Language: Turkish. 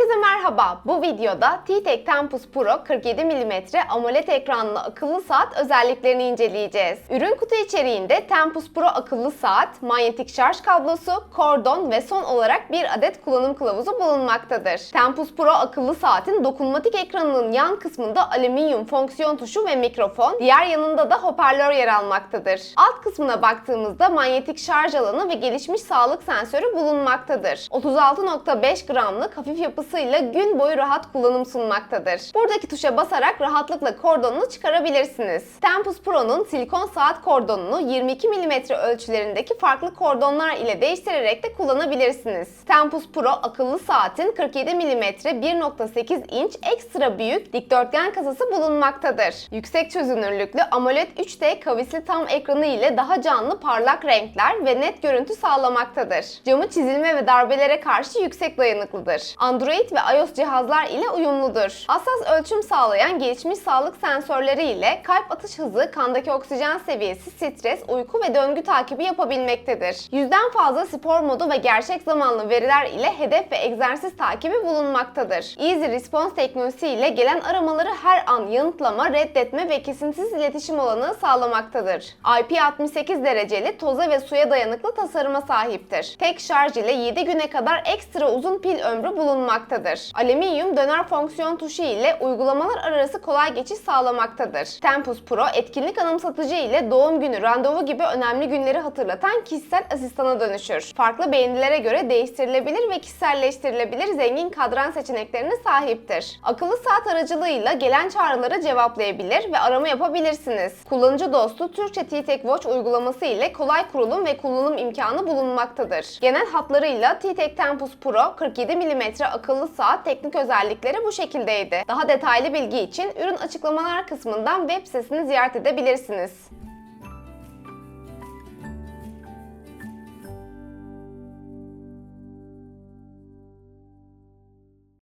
Herkese merhaba. Bu videoda T-Tek Tempus Pro 47 mm AMOLED ekranlı akıllı saat özelliklerini inceleyeceğiz. Ürün kutu içeriğinde Tempus Pro akıllı saat, manyetik şarj kablosu, kordon ve son olarak bir adet kullanım kılavuzu bulunmaktadır. Tempus Pro akıllı saatin dokunmatik ekranının yan kısmında alüminyum fonksiyon tuşu ve mikrofon, diğer yanında da hoparlör yer almaktadır. Alt kısmına baktığımızda manyetik şarj alanı ve gelişmiş sağlık sensörü bulunmaktadır. 36.5 gramlık hafif yapısıyla gün boyu rahat kullanım sunmaktadır. Buradaki tuşa basarak rahatlıkla kordonunu çıkarabilirsiniz. Tempus Pro'nun silikon saat kordonunu 22 mm ölçülerindeki farklı kordonlar ile değiştirerek de kullanabilirsiniz. Tempus Pro akıllı saatin 47 mm 1.8 inç ekstra büyük dikdörtgen kasası bulunmaktadır. Yüksek çözünürlüklü AMOLED 3D kavisli tam ekranı ile daha canlı parlak renkler ve net görüntü sağlamaktadır. Camı çizilme ve darbelere karşı yüksek dayanıklıdır. Android ve iOS cihazlar ile uyumludur. Hassas ölçüm sağlayan gelişmiş sağlık sensörleri ile kalp atış hızı, kandaki oksijen seviyesi, stres, uyku ve döngü takibi yapabilmektedir. Yüzden fazla spor modu ve gerçek zamanlı veriler ile hedef ve egzersiz takibi bulunmaktadır. Easy Response teknolojisi ile gelen aramaları her an yanıtlama, reddetme ve kesintisiz iletişim olanağı sağlamaktadır. IP68 dereceli toza ve suya dayanıklı tasarıma sahiptir. Tek şarj ile 7 güne kadar ekstra uzun pil ömrü bulunmaktadır. Alüminyum döner fonksiyon tuşu ile uygulamalar arası kolay geçiş sağlamaktadır. Tempus Pro etkinlik anımsatıcı ile doğum günü, randevu gibi önemli günleri hatırlatan kişisel asistana dönüşür. Farklı beğenilere göre değiştirilebilir ve kişiselleştirilebilir zengin kadran seçeneklerine sahiptir. Akıllı saat aracılığıyla gelen çağrıları cevaplayabilir ve arama yapabilirsiniz. Kullanıcı dostu Türkçe T-Tek Watch uygulaması ile kolay kurulum ve kullanım imkanı bulunmaktadır. Genel hatlarıyla T-Tek Tempus Pro 47 mm akıllı saat teknik özellikleri bu şekildeydi. Daha detaylı bilgi için ürün açıklamalar kısmından web sitesini ziyaret edebilirsiniz.